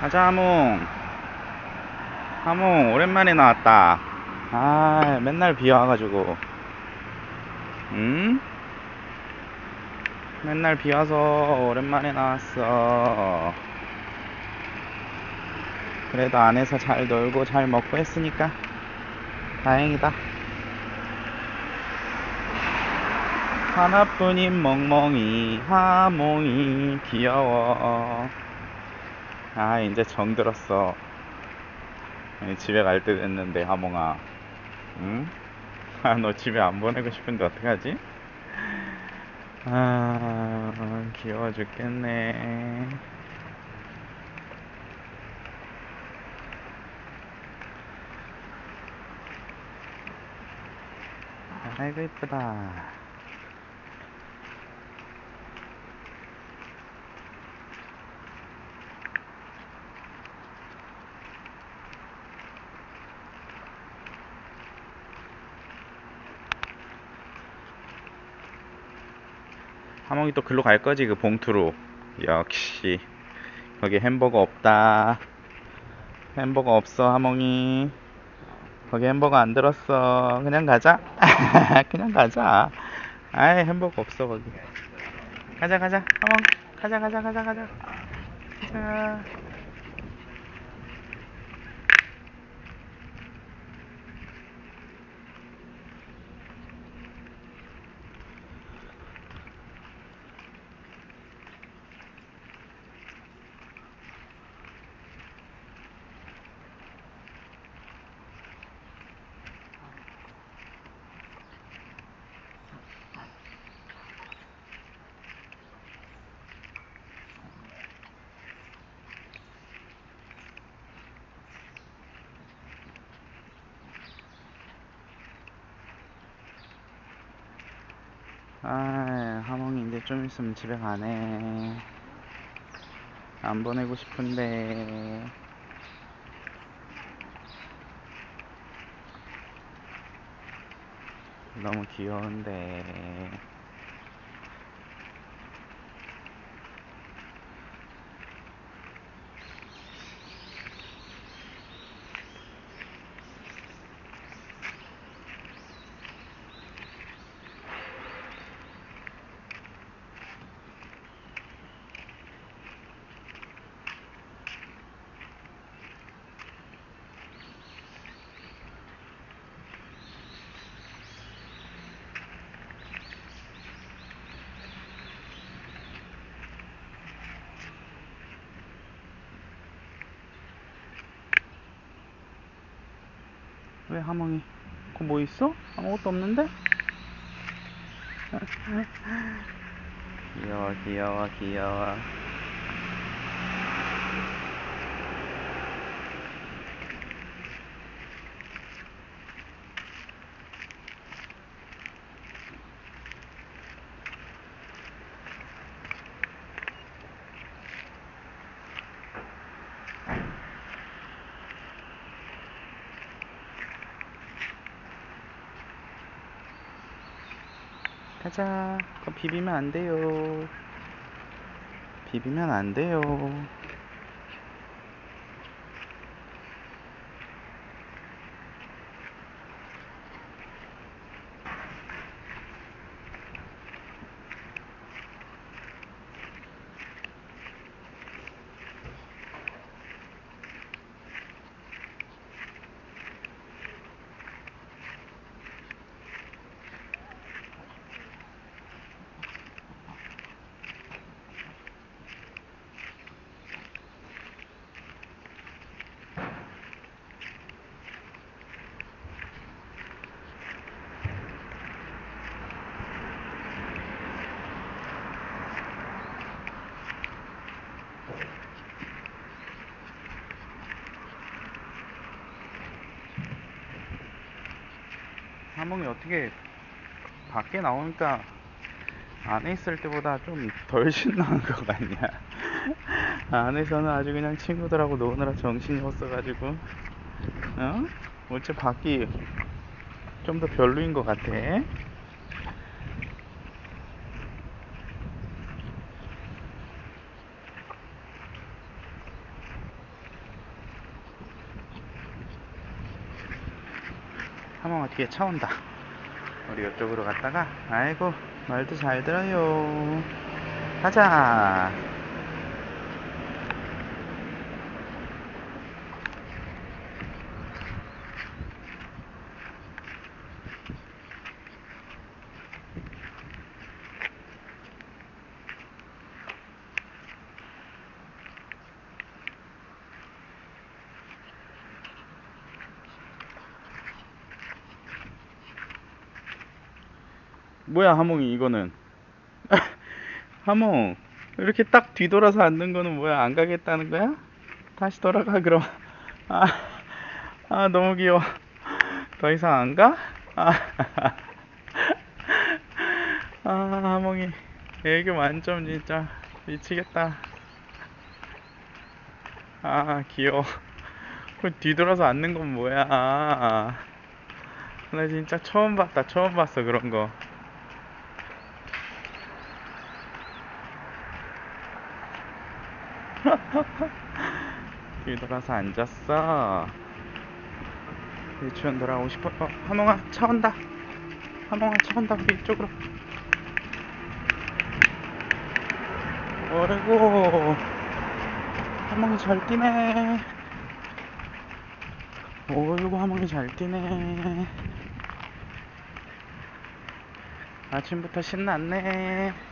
가자 하몽 하몽 오랜만에 나왔다. 아 맨날 비 와가지고. 응? 맨날 비 와서 오랜만에 나왔어. 그래도 안에서 잘 놀고 잘 먹고 했으니까 다행이다. 하나뿐인 멍멍이 하몽이 귀여워 아 이제 정들었어 집에 갈 때 됐는데 하몽아 응? 아 너 집에 안 보내고 싶은데 어떡하지? 아 귀여워 죽겠네 아이고 이쁘다 하몽이 또 글로 갈 거지 그 봉투로. 역시. 거기 햄버거 없다. 햄버거 없어 하몽이. 거기 햄버거 안 들었어. 그냥 가자. 그냥 가자. 아이 햄버거 없어 거기. 가자 가자. 하몽 가자 가자 가자 가자. 자. 아, 이제 좀 있으면 집에 가네. 안 보내고 싶은데. 너무 귀여운데. 왜 하몽이? 그뭐 있어? 아무것도 없는데? 귀여워, 귀여워, 귀여워. 가자. 비비면 안 돼요. 비비면 안 돼요. 하몽이 어떻게 밖에 나오니까 안에 있을 때보다 좀 덜 신나는 것 같냐? 안에서는 아주 그냥 친구들하고 노느라 정신이 없어가지고, 어? 어째 밖이 좀 더 별로인 것 같아. 하몽아 뒤에 차 온다. 우리 이쪽으로 갔다가 아이고 말도 잘 들어요. 가자. 뭐야 하몽이 이거는. 하몽 이렇게 딱 뒤돌아서 앉는 거는 뭐야 안 가겠다는 거야? 다시 돌아가 그럼. 아, 아 너무 귀여워. 더 이상 안 가? 아, 아 하몽이. 애교 만점 진짜 미치겠다. 아 귀여워. 그 뒤돌아서 앉는 건 뭐야? 나 진짜 처음 봤다 처음 봤어 그런 거 뒤돌아서 앉았어. 유치원 돌아오고 싶어. 어, 하몽아, 차 온다. 하몽아, 차 온다. 우리 이쪽으로. 어이구. 하몽이 잘 뛰네. 어이구, 하몽이 잘 뛰네. 아침부터 신났네.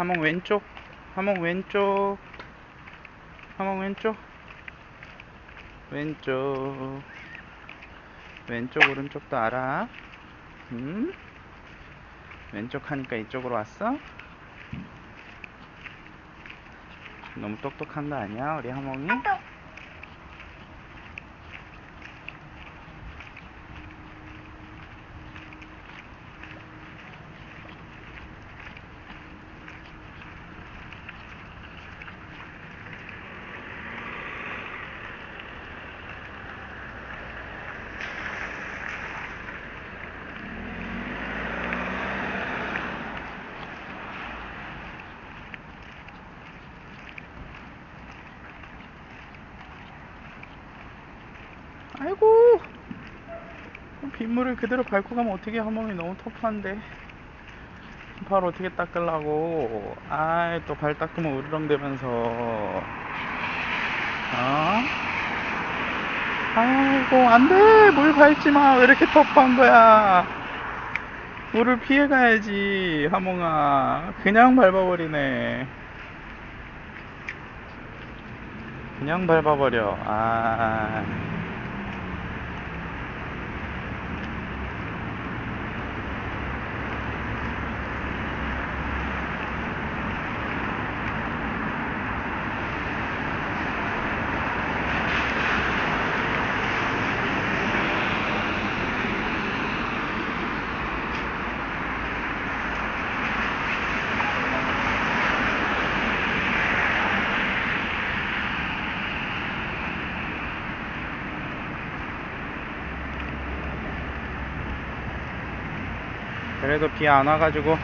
하몽 왼쪽 하몽 왼쪽 하몽 왼쪽 왼쪽 왼쪽 오른쪽도 알아 음? 왼쪽 하니까 이쪽으로 왔어? 너무 똑똑한 거 아니야 우리 하몽이? 아이고. 빗물을 그대로 밟고 가면 어떻게 하몽이 너무 터프한데. 발 어떻게 닦으려고. 아이 또 발 닦으면 으르렁대면서. 어? 아이고 안돼. 물 밟지마. 왜 이렇게 터프한 거야? 물을 피해 가야지 하몽아. 그냥 밟아버리네. 그냥 밟아버려. 아 그래도 비 안 와가지고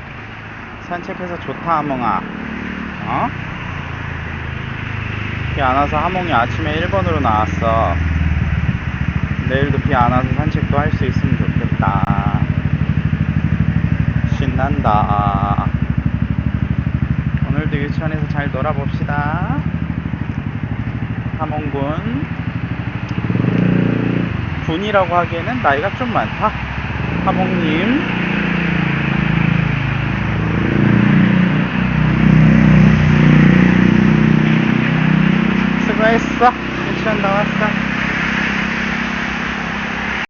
산책해서 좋다 하몽아. 어? 비 안 와서 하몽이 아침에 1번으로 나왔어. 내일도 비 안 와서 산책도 할 수 있으면 좋겠다. 신난다. 오늘도 유치원에서 잘 놀아봅시다. 하몽군. 군이라고 하기에는 나이가 좀 많다. 하몽님 수고했어. 유치원 나왔어.